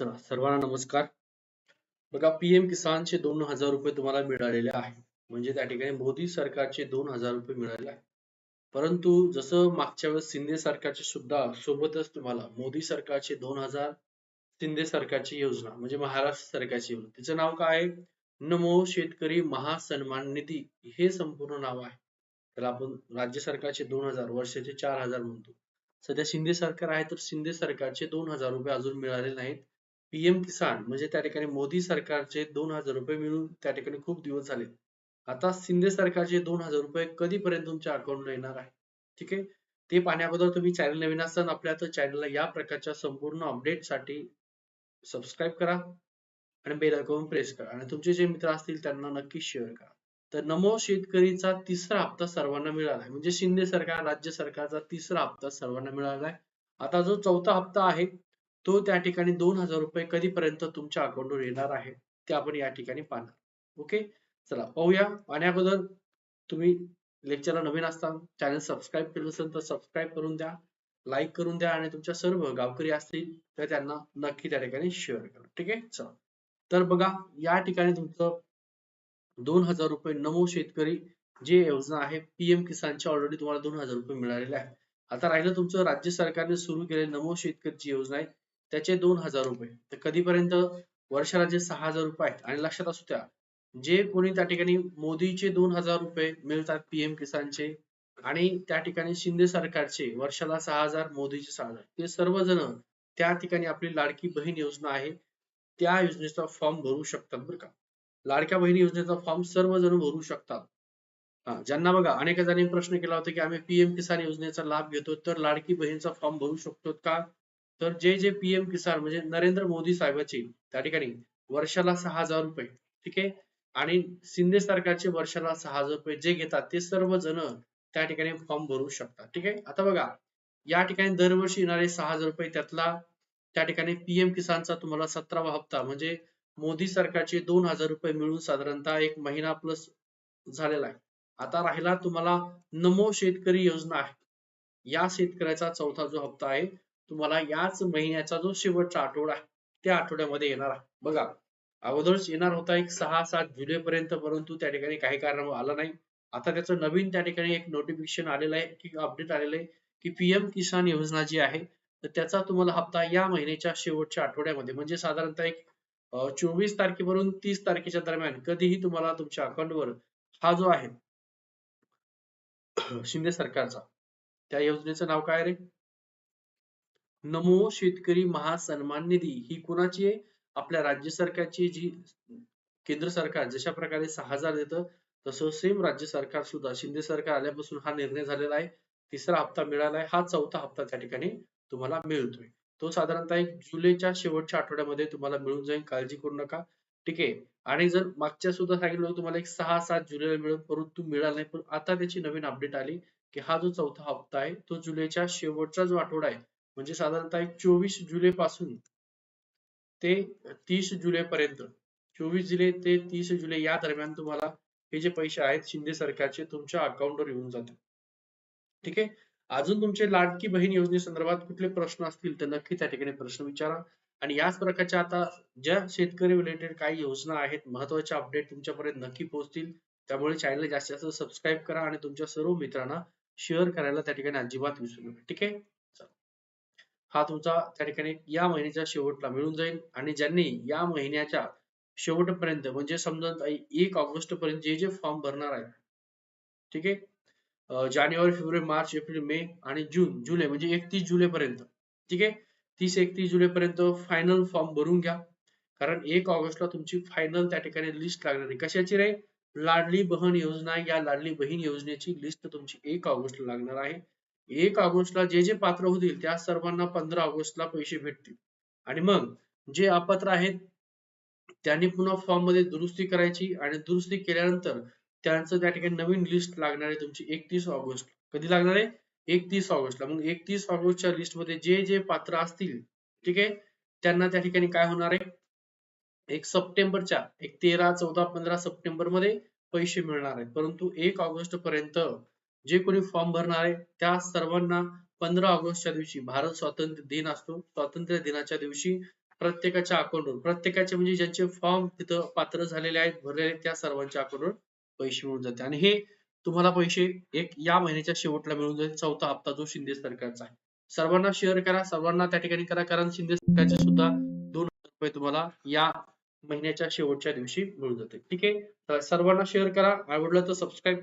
चला सर्वांना नमस्कार. बघा पीएम किसानचे दोन हजार रुपये तुम्हाला मिळालेले आहे. म्हणजे त्या ठिकाणी मोदी सरकारचे दोन हजार रुपये मिळाले आहे. परंतु जसं मागच्या वेळेस शिंदे सरकारचे सुद्धा सोबतच तुम्हाला मोदी सरकारचे दोन हजार शिंदे सरकारची योजना म्हणजे महाराष्ट्र सरकारची योजना तिचं नाव काय आहे? नमो शेतकरी महासन्मान निधी हे संपूर्ण नाव आहे. त्याला आपण राज्य सरकारचे दोन हजार वर्षाचे चार हजार म्हणतो. सध्या शिंदे सरकार आहे तर शिंदे सरकारचे दोन हजार रुपये अजून मिळाले नाहीत. पीएम किसान म्हणजे त्या ठिकाणी मोदी सरकारचे दोन हजार रुपये मिळून त्या ठिकाणी खूप दिवस झाले. आता शिंदे सरकारचे दोन हजार रुपये कधीपर्यंत तुमच्या अकाउंटला येणार आहे? ठीक आहे? ते पाहण्याबद्दल तुम्ही चॅनल नवीन असताना आपल्या चॅनलला या प्रकारच्या संपूर्ण अपडेटसाठी सबस्क्राईब करा आणि बेल आयकॉन प्रेस करा. आणि तुमचे जे मित्र असतील त्यांना नक्की शेअर करा. तर नमो शेतकरीचा तिसरा हप्ता सर्वांना मिळाला आहे. म्हणजे शिंदे सरकार राज्य सरकारचा तिसरा हप्ता सर्वांना मिळाला आहे. आता जो चौथा हप्ता आहे तो त्या ठिकाणी दोन हजार रुपये कधीपर्यंत तुमच्या अकाउंटवर येणार आहे ते आपण या ठिकाणी पाहणार. ओके? चला पाहूया. पाहण्याबद्दल तुम्ही लेक्चरला नवीन असता चॅनल सबस्क्राईब केलं असेल तर सबस्क्राईब करून द्या लाईक करून द्या आणि तुमच्या सर्व गावकरी असतील तर त्यांना नक्की त्या ठिकाणी शेअर करा. ठीक आहे? चला. तर बघा या ठिकाणी तुमचं दोन हजार रुपये नमो शेतकरी जे योजना आहे पीएम किसानची ऑलरेडी तुम्हाला दोन हजार रुपये मिळालेले आहे आता राहिलं तुमचं राज्य सरकारने सुरू केलेली नमो शेतकरीची योजना आहे त्याचे दोन हजार रुपये. तर कधीपर्यंत? वर्षाला जे सहा हजार रुपये आहेत. आणि लक्षात असू द्या जे कोणी त्या ठिकाणी मोदीचे दोन हजार रुपये मिळतात पीएम किसानचे आणि त्या ठिकाणी शिंदे सरकारचे वर्षाला सहा हजार मोदीचे सहा हजार ते सर्वजण त्या ठिकाणी आपली लाडकी बहीण योजना आहे त्या योजनेचा फॉर्म भरू शकतात बरं का. लाडक्या बहिणी योजनेचा फॉर्म सर्वजण भरू शकतात. हा ज्यांना बघा अनेक जणांनी प्रश्न केला होता की आम्ही पीएम किसान योजनेचा लाभ घेतो तर लाडकी बहीणचा फॉर्म भरू शकतो का? तर जे जे पीएम किसान म्हणजे नरेंद्र मोदी साहेबाची त्या ठिकाणी वर्षाला सहा हजार रुपये ठीक आहे? आणि शिंदे सरकारचे वर्षाला सहा हजार रुपये जे घेतात ते सर्व जण त्या ठिकाणी फॉर्म भरू शकतात ठीक आहे? आता बघा या ठिकाणी दरवर्षी येणारे सहा हजार रुपये त्यातला त्या ठिकाणी पीएम किसानचा तुम्हाला सतरावा हप्ता म्हणजे मोदी सरकारचे दोन हजार रुपये मिळून साधारणतः एक महिना प्लस झालेला आहे. आता राहिला तुम्हाला नमो शेतकरी योजना आहे. या शेतकऱ्याचा चौथा जो हप्ता आहे तुम्हाला याच महिन्याचा जो शेवटचा आठवडा आहे त्या आठवड्यामध्ये येणार आहे. बघा अगोदरच येणार होता एक सहा सात जुलै पर्यंत परंतु त्या ठिकाणी काही कारण आला नाही. आता त्याचं नवीन त्या ठिकाणी एक नोटिफिकेशन आलेलं आहे की अपडेट आलेलं आहे की पीएम किसान योजना जी आहे तर त्याचा तुम्हाला हप्ता या महिन्याच्या शेवटच्या आठवड्यामध्ये म्हणजे साधारणतः एक चोवीस तारखेवरून तीस तारखेच्या दरम्यान कधीही तुम्हाला तुमच्या अकाउंटवर हा जो आहे शिंदे सरकारचा त्या योजनेचं नाव काय रे? नमो शेतकरी महासन्मान निधी ही कुणाची आहे? आपल्या राज्य सरकारची जी केंद्र सरकार जशा प्रकारे सहा हजार देतं तसं सेम राज्य सरकार सुद्धा. शिंदे सरकार आल्यापासून हा निर्णय झालेला आहे. तिसरा हप्ता मिळाला आहे हा चौथा हप्ता त्या ठिकाणी तुम्हाला मिळतोय. तो साधारणतः एक जुलैच्या शेवटच्या आठवड्यामध्ये तुम्हाला मिळून जाईल. काळजी करू नका. ठीक आहे? आणि जर मागच्या सुद्धा सांगितलं तुम्हाला एक सहा सात जुलैला मिळेल परंतु मिळाला नाही. पण आता त्याची नवीन अपडेट आली की हा जो चौथा हप्ता आहे तो जुलैच्या शेवटचा जो आठवडा आहे म्हणजे साधारणतः एक चोवीस जुलै पासून ते तीस जुलै पर्यंत चोवीस जुलै ते तीस जुलै या दरम्यान तुम्हाला हे जे पैसे आहेत शिंदे सरकारचे तुमच्या अकाउंटवर येऊन जातात ठीक आहे? अजून तुमचे लाडकी बहीण योजनेसंदर्भात कुठले प्रश्न असतील तर नक्की त्या ठिकाणी प्रश्न विचारा. आणि याच प्रकारच्या आता ज्या शेतकरी रिलेटेड काही योजना आहेत महत्त्वाच्या अपडेट तुमच्यापर्यंत नक्की पोहोचतील. त्यामुळे चॅनल जास्तीत जास्त सबस्क्राईब करा आणि तुमच्या सर्व मित्रांना शेअर करायला त्या ठिकाणी अजिबात विसरू नका. ठीक आहे? हा तुमचा त्या ठिकाणी या महिन्याच्या शेवटला मिळून जाईल. आणि ज्यांनी या महिन्याच्या शेवटपर्यंत म्हणजे समजा एक ऑगस्ट पर्यंत जे जे फॉर्म भरणार आहे ठीक आहे? जानेवारी फेब्रुवारी मार्च एप्रिल मे आणि जून जुलै म्हणजे एकतीस जुलै पर्यंत ठीक आहे? तीस एकतीस जुलै पर्यंत फायनल फॉर्म भरून घ्या. कारण एक ऑगस्टला तुमची फायनल त्या ठिकाणी लिस्ट लागणार आहे. कशाची रे? लाडली बहन योजना या लाडली बहीण योजनेची लिस्ट तुमची एक ऑगस्टला लागणार आहे. एक ऑगस्टला जे जे पात्र होतील त्या सर्वांना पंधरा ऑगस्टला पैसे भेटतील. आणि मग जे अपात्र आहेत त्यांनी पुन्हा फॉर्ममध्ये दुरुस्ती करायची आणि दुरुस्ती केल्यानंतर त्यांचं त्या ठिकाणी नवीन लिस्ट लागणार आहे तुमची एकतीस ऑगस्ट. कधी लागणार आहे? एकतीस ऑगस्टला. मग एकतीस ऑगस्टच्या लिस्टमध्ये जे जे पात्र असतील ठीक आहे? त्यांना त्या ठिकाणी काय होणार आहे? एक सप्टेंबरच्या एक तेरा चौदा पंधरा सप्टेंबरमध्ये पैसे मिळणार आहेत. परंतु एक ऑगस्ट पर्यंत जे कोणी फॉर्म भरणार आहे त्या सर्वांना पंधरा ऑगस्टच्या दिवशी भारत स्वातंत्र्य दिन असतो. स्वातंत्र्य दिनाच्या दिवशी प्रत्येकाच्या अकाउंटवर प्रत्येकाचे म्हणजे ज्यांचे फॉर्म तिथं पात्र झालेले आहेत भरलेले त्या सर्वांच्या अकाउंटवर पैसे मिळून जाते. आणि हे तुम्हाला पैसे एक या महिन्याच्या शेवटला मिळून जाईल. चौथा हप्ता जो शिंदे सरकारचा आहे. सर्वांना शेअर करा सर्वांना त्या ठिकाणी करा कारण शिंदे सरकारचे सुद्धा दोन हजार रुपये तुम्हाला या महिन्याच्या शेवटच्या दिवशी मिळून जाते. ठीक आहे? तर सर्वांना शेअर करा. आवडलं तर सबस्क्राईब